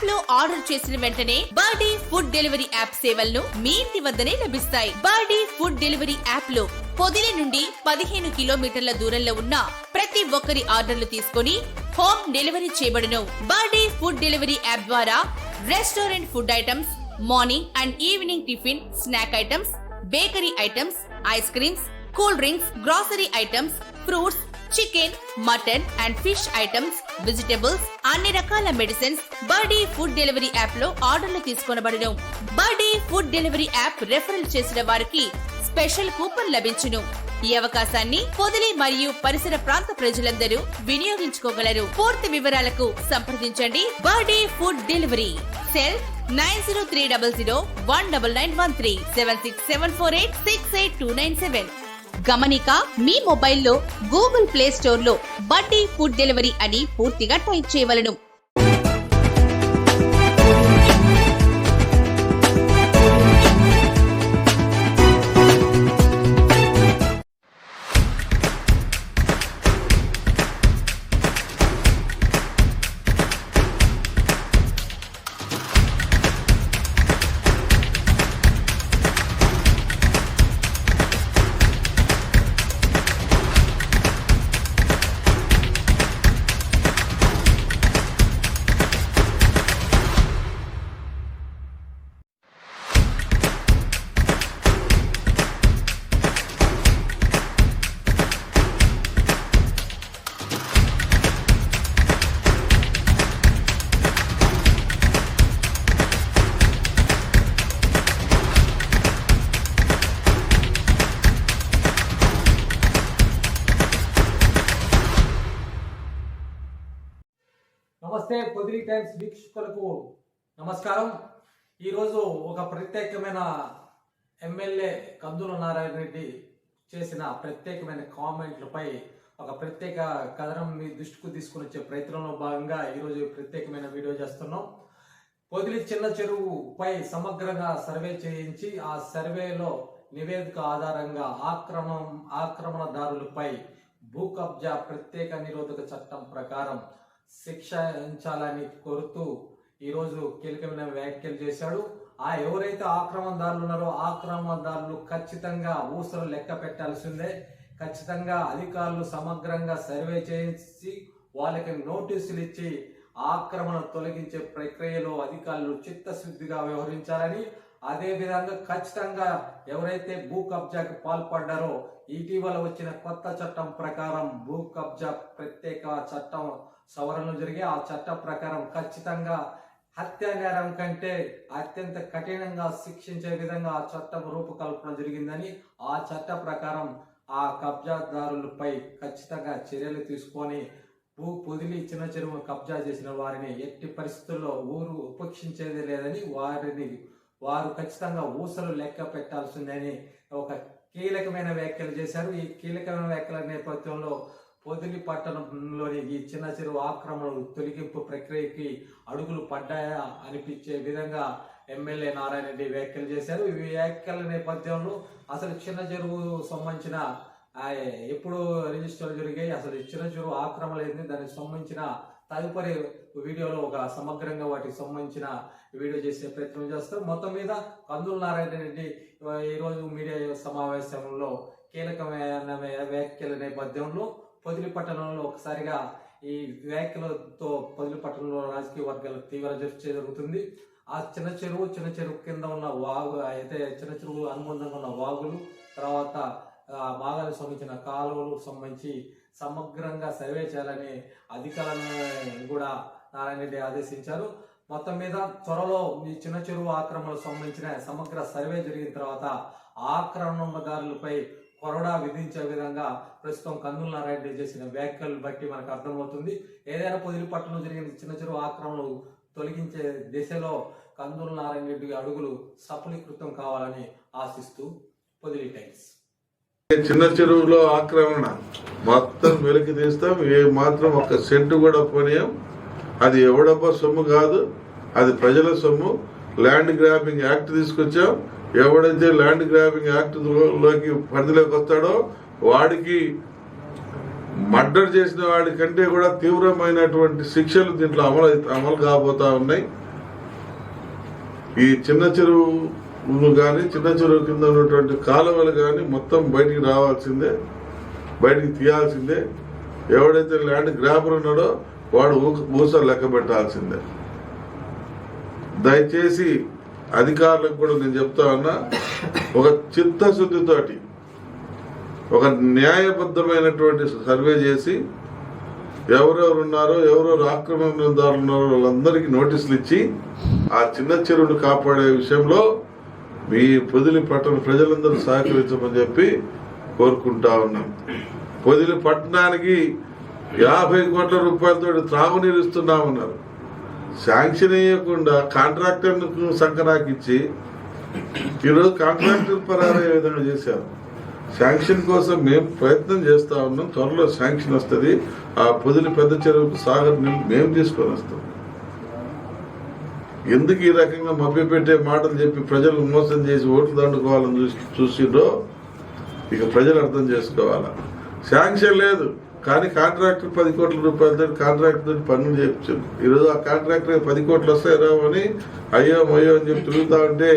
యాప్లో ఆర్డర్ చేసిన వెంటనే బర్డీ ఫుడ్ డెలివరీ యాప్ సేవలను మీ ఇంటి వద్దనే లభిస్తాయి. బర్డీ ఫుడ్ డెలివరీ యాప్లో పొదిలి నుండి పదిహేను కిలోమీటర్ల దూరంలో ఉన్న ప్రతి ఒక్కరి ఆర్డర్లు తీసుకొని హోమ్ డెలివరీ చేయబడును. బర్డీ ఫుడ్ డెలివరీ యాప్ ద్వారా restaurant food items morning and evening tiffin snack items bakery items ice creams cool drinks grocery items fruits chicken mutton and fish items vegetables అన్ని రకాల మెడిసిన్స్ బర్డీ ఫుడ్ డెలివరీ యాప్లో ఆర్డర్లు తీసుకొనబడును. Birdy food delivery app referral చేసిన వారికి special coupon లభించును. ఈ అవకాశాన్ని పొదిలి మరియు పరిసర ప్రాంత ప్రజలందరూ వినియోగించుకోగలరు. పూర్తి వివరాలకు సంప్రదించండి Birdy food delivery. Cell nine zero three double zero one double nine one three seven six seven four eight six eight two nine seven. గమనిక మీ మొబైల్లో గూగుల్ ప్లే స్టోర్లో బడ్డీ ఫుడ్ డెలివరీ అని పూర్తిగా టైప్ చేయవలను. నమస్తే పొదిలి టైమ్స్ వీక్షకులకు నమస్కారం. ఈరోజు ఒక ప్రత్యేకమైన ఎమ్మెల్యే కందుల నారాయణ రెడ్డి చేసిన ప్రత్యేకమైన కామెంట్లపై ఒక ప్రత్యేక కథనం మీ దృష్టికి తీసుకుని వచ్చే ప్రయత్నంలో భాగంగా ఈరోజు ప్రత్యేకమైన వీడియో చేస్తున్నాం. పొదిలి చిన్న చెరువుపై సమగ్రంగా సర్వే చేయించి ఆ సర్వేలో నివేదిక ఆధారంగా ఆక్రమణ ఆక్రమణదారులపై భూ కబ్జా ప్రత్యేక నిరోధక చట్టం ప్రకారం శిక్షించాలని కోరుతూ ఈరోజు కీలకమైన వ్యాఖ్యలు చేశాడు. ఆ ఎవరైతే ఆక్రమణదారులు ఉన్నారో ఆక్రమణదారులు ఖచ్చితంగా ఊసలు లెక్క పెట్టాల్సిందే. ఖచ్చితంగా అధికారులు సమగ్రంగా సర్వే చేసి వాళ్ళకి నోటీసులు ఇచ్చి ఆక్రమణ తొలగించే ప్రక్రియలో అధికారులు చిత్తశుద్ధిగా వ్యవహరించాలని అదే విధంగా ఖచ్చితంగా ఎవరైతే భూ కబ్జాకి పాల్పడ్డారో ఇటీవల వచ్చిన కొత్త చట్టం ప్రకారం భూ కబ్జా ప్రత్యేక చట్టం సవరణలు జరిగి ఆ చట్ట ప్రకారం ఖచ్చితంగా హత్య నేరం కంటే అత్యంత కఠినంగా శిక్షించే విధంగా ఆ చట్టం రూపకల్పన జరిగిందని ఆ చట్ట ప్రకారం ఆ కబ్జాదారులపై ఖచ్చితంగా చర్యలు తీసుకొని భూ పొదిలి చిన్న చెరువు కబ్జా చేసిన వారిని ఎట్టి పరిస్థితుల్లో ఊరు ఉపేక్షించేది లేదని వారిని వారు ఖచ్చితంగా ఊసలు లెక్క పెట్టాల్సిందని ఒక కీలకమైన వ్యాఖ్యలు చేశారు. ఈ కీలకమైన వ్యాఖ్యల నేపథ్యంలో పొదిలి పట్టణంలోని ఈ చిన్న చెరువు ఆక్రమణలు తొలగింపు ప్రక్రియకి అడుగులు పడ్డాయా అనిపించే విధంగా ఎమ్మెల్యే నారాయణ రెడ్డి వ్యాఖ్యలు చేశారు. ఈ వ్యాఖ్యల నేపథ్యంలో అసలు చిన్న చెరువు సంబంధించిన ఎప్పుడు రిజిస్టర్ జరిగాయి. అసలు ఈ చిన్న చెరువు ఆక్రమణ ఏంది? దానికి సంబంధించిన తదుపరి వీడియోలో ఒక సమగ్రంగా వాటికి సంబంధించిన వీడియో చేసే ప్రయత్నం చేస్తాం. మొత్తం మీద కందుల నారాయణ రెడ్డి ఈరోజు మీడియా సమావేశంలో కీలకమైన వ్యాఖ్యల నేపథ్యంలో పొదిలి పట్టణంలో ఒకసారిగా ఈ వ్యాఖ్యలతో పొదిలి పట్టణంలో రాజకీయ వర్గాలు తీవ్ర చర్చ జరుగుతుంది. ఆ చిన్న చెరువు చిన్న చెరువు కింద ఉన్న వాగు అయితే చిన్న చెరువు అనుబంధంగా ఉన్న వాగులు తర్వాత మాగాలకు సంబంధించిన కాలువలు సంబంధించి సమగ్రంగా సర్వే చేయాలని అధికారులను కూడా నారాయణ రెడ్డి ఆదేశించారు. మొత్తం మీద త్వరలో ఈ చిన్న చెరువు ఆక్రమణకు సంబంధించిన సమగ్ర సర్వే జరిగిన తర్వాత ఆక్రమణదారులపై కొరడా విధించే విధంగా ప్రస్తుతం కందుల నారాయణ రెడ్డి చేసిన వ్యాఖ్యలు బట్టి మనకు అర్థమవుతుంది. ఏదైనా పొదిలి పట్టణంలో జరిగిన చిన్న చెరువు ఆక్రమణలు తొలగించే దిశలో కందుల నారాయణ రెడ్డి అడుగులు సఫలీకృతం కావాలని ఆశిస్తూ పొదిలి టైమ్స్ చిన్న చెరువులో ఆక్రమణ మొత్తం వెలికి తీస్తాం. ఏ మాత్రం ఒక సెంటు కూడా పోనీయం. అది ఎవడబ్బా సొమ్ము కాదు అది ప్రజల సొమ్ము. ల్యాండ్ గ్రాబింగ్ యాక్ట్ తీసుకొచ్చాం. ఎవడైతే ల్యాండ్ గ్రాబింగ్ యాక్ట్లోకి పరిధిలోకి వస్తాడో వాడికి మర్డర్ చేసిన వాడి కంటే కూడా తీవ్రమైనటువంటి శిక్షలు దీంట్లో అమలు అమలు కాబోతా ఉన్నాయి. ఈ చిన్న చెరువు కానీ చిన్న చెరువు కింద ఉన్నటువంటి కాలువలు కానీ మొత్తం బయటికి రావాల్సిందే బయటికి తీయాల్సిందే. ఎవడైతే ల్యాండ్ గ్రాబర్ ఉన్నాడో వాడు ఊక- ఊస లెక్క పెట్టాల్సిందే. దయచేసి అధికారులకు కూడా నేను చెప్తా ఉన్నా ఒక చిత్తశుద్ధితోటి ఒక న్యాయబద్ధమైనటువంటి సర్వే చేసి ఎవరెవరు ఉన్నారో ఎవరెవరు ఆక్రమణదారులు ఉన్నారో వాళ్ళందరికీ నోటీసులు ఇచ్చి ఆ చిన్న చెరువును కాపాడే విషయంలో మీ పొదిలి పట్టణ ప్రజలందరూ సహకరించమని చెప్పి కోరుకుంటా ఉన్నాం. పొదిలి పట్టణానికి యాభై కోట్ల రూపాయలతో త్రాగునీరు ఇస్తున్నామన్నారు శాంక్షన్ అయ్యకుండా కాంట్రాక్టర్ను సంకరాకిచ్చి ఈరోజు కాంట్రాక్టర్ పరారయ్యే విధంగా చేశారు. శాంక్షన్ కోసం మేము ప్రయత్నం చేస్తా ఉన్నాం. త్వరలో శాంక్షన్ వస్తుంది. ఆ పొదిలి పెద్ద చెరువుకు సాగర్ నీళ్ళు మేము తీసుకొని వస్తాం. ఎందుకు ఈ రకంగా మభ్యపెట్టే మాటలు చెప్పి ప్రజలు మోసం చేసి ఓట్లు దండుకోవాలని చూసి చూసిండ్రో ఇక ప్రజలు అర్థం చేసుకోవాలా? శాంక్షన్ లేదు. కానీ కాంట్రాక్టర్ పది కోట్ల రూపాయలతో కాంట్రాక్టర్ పనులు చేయించారు ఈరోజు ఆ కాంట్రాక్టర్ పది కోట్లు వస్తాయో అని అయ్యో అయ్యో అని చెప్పి తిరుగుతా ఉంటే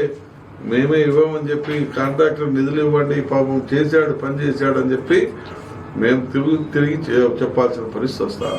మేమే ఇవ్వమని చెప్పి కాంట్రాక్టర్ నిధులు ఇవ్వండి పాపం చేశాడు పని చేశాడు అని చెప్పి మేము తిరుగు తిరిగి చెప్పాల్సిన పరిస్థితి వస్తా